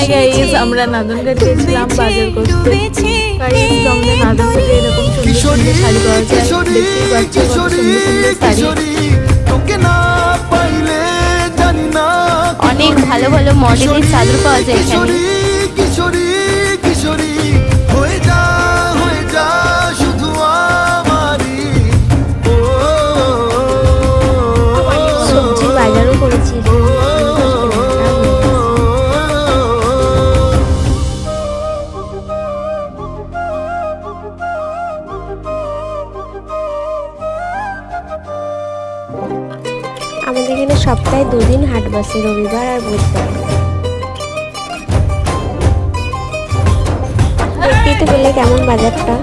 Hi guys আমরা নাদনঘাট গেছিলাম বাজার করতে। গাইস নাদনঘাটে এরকম সুন্দর সুন্দর শাড়ি পাওয়া যায়। দেখতেই পাচ্ছ সুন্দর সুন্দর শাড়ি। অনেক ভালো ভালো মডেলের চাদর পাওয়া যায় এখানে। আমাদের এখানে সপ্তাহে দুদিন হাট বসে রবিবার আর বুধবার। দেখতেই তো পেলে কেমন বাজারটা।